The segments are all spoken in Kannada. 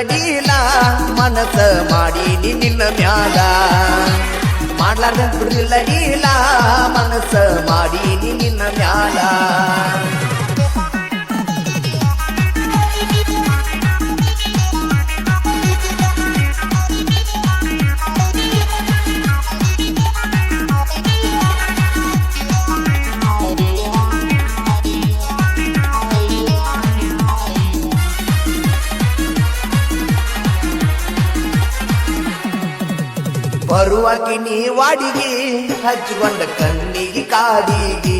ಡೀಲ. ಮನಸ ಮಾಡಿ ನಿನ್ನ ಮ್ಯಾಲ. ಮಾಡ್ಲಾರ್ದ ಬಿಡುದಿಲ್ಲ ಡೀಲ. ಮನಸ ಮಾಡಿ ನಿನ್ನ ಮ್ಯಾಲ. ಬರುವಾಕಿ ನೀ ವಾಡಿಗೆ, ಹಚ್ಕೊಂಡ ಕಣ್ಣಿಗೆ ಕಾಡಿಗೆ.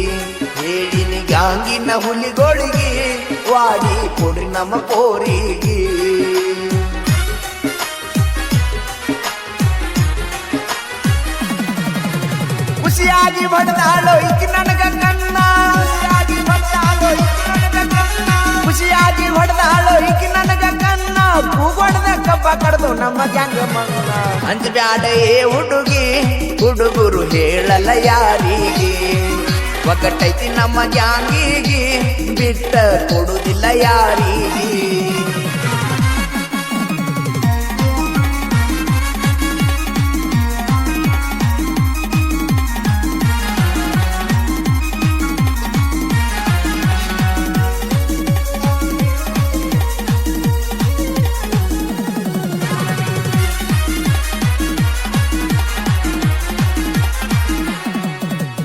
ಹೇಳಿನ ಗಾಂಗಿನ ಹುಲಿಗೋಳಿಗೆ, ವಾಡಿ ಕೊಡ್ರಿ ನಮ್ಮ ಪೋರಿಗೆ. ಖುಷಿಯಾಗಿ ಬಡದಾಳು ಈಕಿ ನನಗ ಕಣ್ಣ. ಖುಷಿಯಾಗಿ ಬಡ್ದಾಳೋ ಈಕಿ ನನಗ ಕೂಗೊಡ್ದ ಕಬ್ಬ ಕಡ್ದು ನಮ್ಮ ಗ್ಯಾಂಗ ಮಣ್ಣ ಅಂಜ ಬ್ಯಾಡ ಏ ಹುಡುಗಿ, ಹುಡುಗರು ಹೇಳಲ್ಲ ಯಾರಿಗೆ? ಒಗ್ಗಟ್ಟೈತಿ ನಮ್ಮ ಗ್ಯಾಂಗಿಗೆ ಬಿಟ್ಟ ಕೊಡುದಿಲ್ಲ ಯಾರಿಗೆ?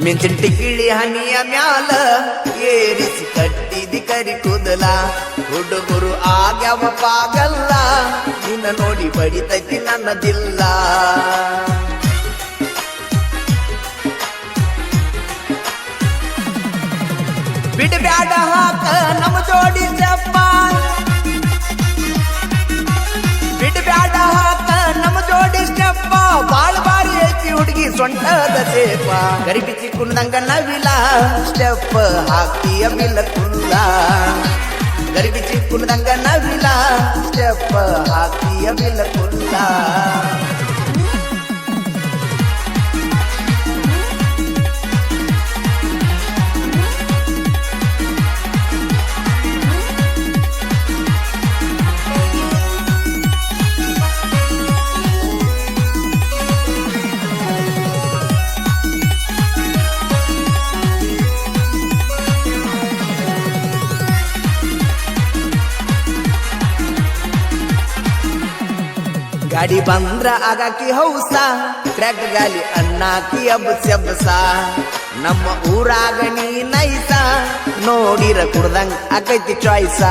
ಮಿಂಚಿನ ಟಿಕಿಳಿ ಹನಿಯ ಮ್ಯಾಲ ಏರಿಸಿ ಕಟ್ಟಿದಿ ಕರಿ ಕೂದಲ. ಹುಡುಗರು ಆಗ್ಯವ ಪಾಗಲ್ಲ ನಿನ್ನ ನೋಡಿ ಬಡಿತೈತಿ ನನ್ನದಿಲ್ಲ. ಬಿಡಬ್ಯಾಡ ಹಾಕ ನಮ್ಮ ಜೋಡಿ ಜಪ್ಪ. ಬಿಡಬ್ಯಾಡ ಹಾಕ ನಮ್ಮ ಜೋಡಿ ಸ್ಟೆಪ್ಪ ಬಾಳ್ ಬಾರಿ ಐತಿ ಹುಡುಗಿ ಸೊಂಟದ ಸೇಪ. ಗರಿಬಿಸಿ ಕುಂದಂಗ ನವಿಲ. ಸ್ಟೆಪ್ ಹಾಕ್ತಿಯ ಬಿಲ ಕುಲ್ಲ ಗರಿಬಿಚಿ ಕುಂದಂಗ ನವಿಲ. ಸ್ಟೆಪ್ ಹಾಕ್ತಿಯ ಬಿಲ ಕುಲ್ಲ ಗಾಡಿ ಬಂದ್ರ ಆಗಾಕಿ ಹೌಸ. ಟ್ರ್ಯಾಕ್ ಗಾಲಿ ಅನ್ನಾಕಿ ಅಬ್ಸ್ ಅಬ್ಸ ನಮ್ಮ ಊರಾಗ ನೀ ನೈಸ. ನೋಡಿರ ಕುಡ್ದಂಗ್ ಆಕೈತಿ ಚಾಯ್ಸ.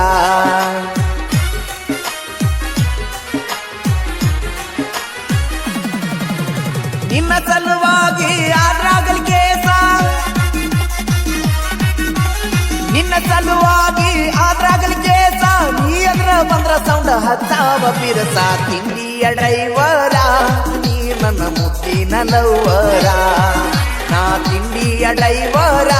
ನಿನ್ನ ಸಲುವಾಗಿ ಆದ್ರಾಗಲ್ ಕೇಸ. ನಿನ್ನ ಸಲುವಾಗಿ ಆದ್ರಾಗಲಿ ಕೇಸ. ನೀ ಅದ್ರ ಬಂದ್ರ ಸೌಂಡ್ ಹತ್ತಾವ ಬಿರಸ ತಿಂಡಿಯ ಡ್ರೈವರ ನೀ ನನ್ನ ಮುತ್ತಿನ ಲವ್ವರ. ನಾ ತಿಂಡಿಯ ಡ್ರೈವರ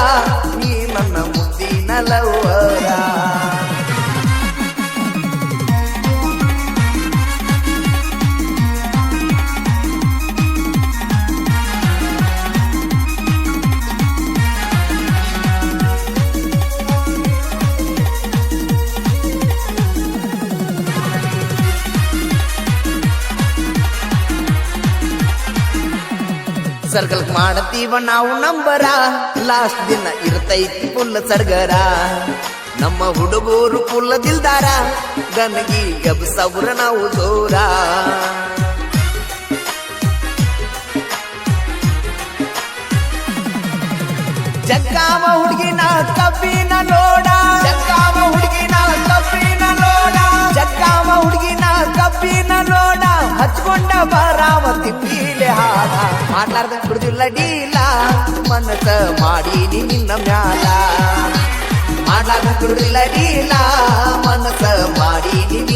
ಸರ್ಕಲ್ ಮಾಡತೀವ ನಾವು ನಂಬರ. ಲಾಸ್ಟ್ ದಿನ ಇರ್ತೈತಿ ಪುಲ್ಲ ಸರ್ಗರ. ನಮ್ಮ ಹುಡುಗರು ಪುಲ್ಲ ದಿಲ್ದಾರ ಗನ್ಗಿ ಎಬ್ಸವ್ರ ನಾವು ದೂರ ಜಗ್ಗಾಮ ಹುಡುಗಿನ ಕಬ್ಬಿನ ನೋಡ ಜಗ್ಗಾಮ ಹುಡುಗಿನ ಕಬ್ಬಿನ ನೋಡ ಜಗ್ಗಾಮ ಹುಡುಗಿನ ಕಬ್ಬಿನ ನೋಡ ಹಚ್ಕೊಂಡ ಬರಾವ ತಿಪ್ಪಿಲೆ ಹಾಡ ಮಾಡ್ಲಾರ್ದ ಬಿಡುದಿಲ್ಲ ಡೀಲ. ಮನಸ ಮಾಡೀನಿ ನಿನ್ನ ಮ್ಯಾಲ. ಮಾಡ್ಲಾರ್ದ ಬಿಡುದಿಲ್ಲ ಡೀಲ. ಮನಸ ಮಾಡೀನಿ